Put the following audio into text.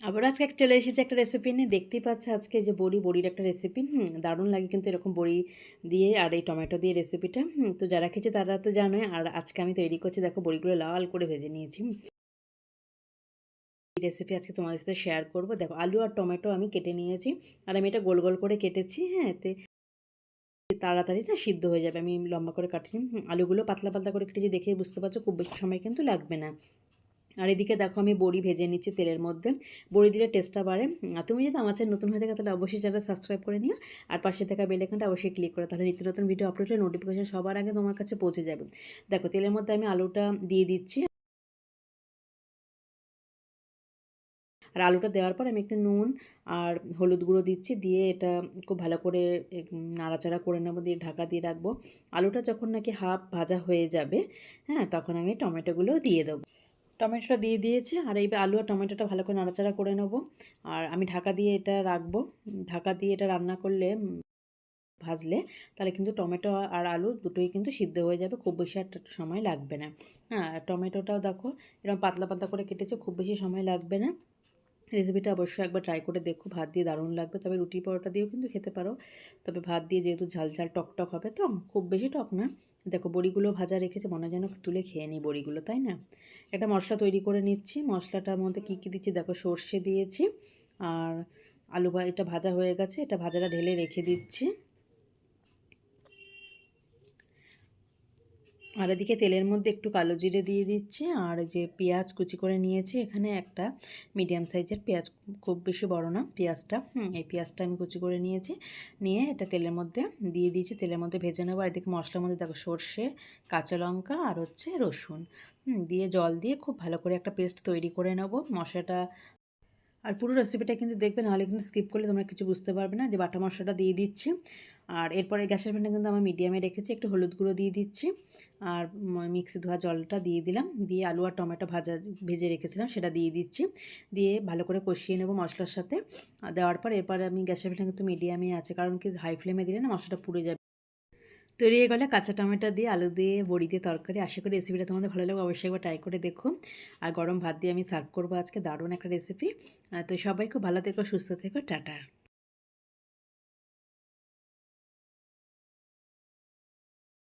আবার আজকে চলে এসেছে একটা রেসিপি নিয়ে। দেখতেই পাচ্ছে আজকে যে বড়ি, বড়ির একটা রেসিপি দারুণ লাগে কিন্তু এরকম বড়ি দিয়ে আর এই টমেটো দিয়ে রেসিপিটা তো যারা খেয়েছে তারা তো জানোই আর আজকে আমি তৈরি করছি দেখো বড়িগুলো লাল করে ভেজে নিয়েছি। এই রেসিপি আজকে তোমাদের সাথে শেয়ার করব। দেখো আলু আর টমেটো আমি কেটে নিয়েছি আর আমি এটা গোল গোল করে কেটেছি হ্যাঁ এতে তাড়াতাড়ি না সিদ্ধ হয়ে যাবে। আমি লম্বা করে কাটিনি আলুগুলো পাতলা পাতলা করে কেটেছি দেখেই বুঝতে পারছ, খুব বেশি সময় কিন্তু লাগবে না। আর এদিকে দেখো আমি বড়ি ভেজে নিচ্ছি তেলের মধ্যে। বড়ি দিলে টেস্টটা বাড়ে। আর তুমি যদি আমার চ্যানেল নতুন হয়ে থাকে, তাহলে অবশ্যই চ্যানেল সাবস্ক্রাইব করে নিও। আর পাশে থাকা বেল আইকনটা অবশ্যই ক্লিক করে। তাহলে নিত্য নতুন ভিডিও আপলোড হলে নোটিফিকেশন সবার আগে তোমার কাছে পৌঁছে যাবে। দেখো, তেলের মধ্যে আমি আলুটা দিয়ে দিচ্ছি। আর আলুটা দেওয়ার পর আমি একটু নুন আর হলুদ গুঁড়ো দিচ্ছি। দিয়ে এটা খুব ভালো করে নাড়াচাড়া করে নেব। দিয়ে ঢাকা দিয়ে রাখব। আলুটা যখন নাকি হাফ ভাজা হয়ে যাবে হ্যাঁ তখন আমি টমেটোগুলো দিয়ে দেবো। টমেটোটা দিয়ে দিয়েছি আর এই আলু আর টমেটোটা ভালো করে নাড়াচাড়া করে নেব। আর আমি ঢাকা দিয়ে এটা রাখব। ঢাকা দিয়ে এটা রান্না করলে ভাজলে তাহলে কিন্তু টমেটো আর আলু দুটোই কিন্তু সিদ্ধ হয়ে যাবে, খুব বেশি আর সময় লাগবে না। হ্যাঁ টমেটোটাও দেখো এরকম পাতলা পাতলা করে কেটেছে, খুব বেশি সময় লাগবে না। রেসিপিটা অবশ্যই একবার ট্রাই করে দেখো। ভাত দিয়ে দারুণ লাগবে। তবে রুটি পরোটা দিয়েও কিন্তু খেতে পারো। তবে ভাত দিয়ে যেহেতু ঝাল ঝাল টক টক হবে, তো খুব বেশি টক না। দেখো বড়িগুলো ভাজা রেখেছে, মনে যেন তুলে খেয়ে নিই বড়িগুলো, তাই না? একটা মশলা তৈরি করে নিচ্ছি। মশলাটার মধ্যে কী কী দিচ্ছি? দেখো সর্ষে দিয়েছি, আর আলু এটা ভাজা হয়ে গেছে। এটা ভাজাটা ঢেলে রেখে দিচ্ছি। আর এদিকে তেলের মধ্যে একটু কালো জিরে দিয়ে দিচ্ছি, আর যে পেঁয়াজ কুচি করে নিয়েছি, এখানে একটা মিডিয়াম সাইজের পেঁয়াজ, খুব বেশি বড় না, পেঁয়াজটা এই পেঁয়াজটা আমি কুচি করে নিয়েছি, নিয়ে এটা তেলের মধ্যে দিয়ে দিয়েছি, তেলের মধ্যে ভেজে নেব, আর এদিকে মশলার মধ্যে দেখো সর্ষে, কাঁচা লঙ্কা, আর হচ্ছে রসুন দিয়ে জল দিয়ে খুব ভালো করে একটা পেস্ট তৈরি করে নেব মশলাটা। আর পুরো রেসিপিটা কিন্তু দেখবে, নাহলে কিন্তু স্কিপ করলে তোমরা কিছু বুঝতে পারবে না, যে বাটা মশলাটা দিয়ে দিচ্ছি আর এরপরে গ্যাসের ফ্লেমটা কিন্তু আমার মিডিয়ামে রেখেছি, একটু হলুদ গুঁড়ো দিয়ে দিচ্ছি। আর মিক্সি ধোয়া জলটা দিয়ে দিলাম। দিয়ে আলু আর টমেটো ভাজা ভেজে রেখেছিলাম, সেটা দিয়ে দিচ্ছি। দিয়ে ভালো করে কষিয়ে নেব মশলার সাথে। দেওয়ার পর এরপরে আমি গ্যাসের ফ্লেমটা কিন্তু মিডিয়ামে আছে, কারণ কি হাই ফ্লেমে দিলে না মশলাটা পুড়ে যাবে। তৈরি হয়ে গেলে কাঁচা টমেটো দিয়ে আলু দিয়ে বড়ি দিয়ে তরকারি, আশা করি রেসিপিটা তোমাদের ভালো লাগবে, অবশ্যই একবার ট্রাই করে দেখো। আর গরম ভাত দিয়ে আমি সার্ভ করব আজকে, দারুণ একটা রেসিপি তো সবাই খুব ভালো থেকো, সুস্থ থেকো, টাটা।